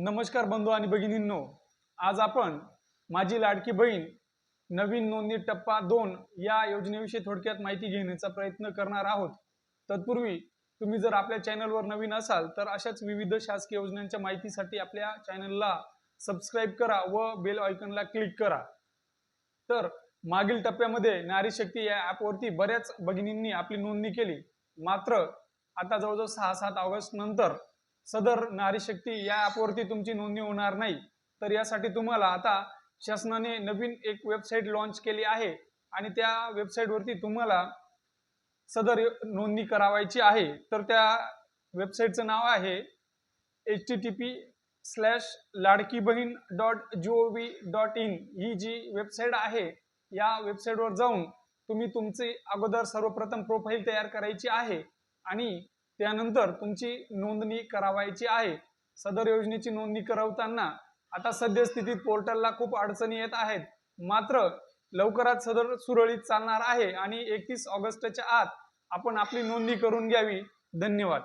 नमस्कार बंधू आणि भगिनींनो. आज आपण माझी लाडकी बहीण नवीन नोंदणी टप्पा दोन या योजनेविषयी थोडक्यात माहिती घेण्याचा प्रयत्न करणार आहोत. तत्पूर्वी तुम्ही जर आपल्या चॅनलवर नवीन असाल तर अशाच विविध शासकीय योजनांच्या माहितीसाठी आपल्या चॅनलला सबस्क्राईब करा व बेल आयकॉनला क्लिक करा. तर मागील टप्प्यामध्ये नारी शक्ती या ॲपवरती बऱ्याच भगिनींनी आपली नोंदणी केली. मात्र आता जवळजवळ सहा सात ऑगस्ट नंतर सदर नारी शक्ती या ॲपवरती तुमची नोंदणी होणार नाही. तर यासाठी तुम्हाला आता शासनाने नवीन एक वेबसाईट लॉन्च केली आहे आणि त्या वेबसाईटवरती तुम्हाला सदर नोंदणी करावायची आहे. तर त्या वेबसाईटचं नाव आहे H T T P slash Ladki Bahin dot G O V dot in ही जी वेबसाईट आहे या वेबसाईटवर जाऊन तुम्ही तुमची अगोदर सर्वप्रथम प्रोफाईल तयार करायची आहे आणि त्यानंतर तुमची नोंदणी करावायची आहे. सदर योजनेची नोंदणी करवताना आता सद्यस्थितीत पोर्टलला खूप अडचणी येत आहेत. मात्र लवकरात सदर सुरळीत चालणार आहे आणि एकतीस ऑगस्टच्या आत आपण आपली नोंदणी करून घ्यावी. धन्यवाद.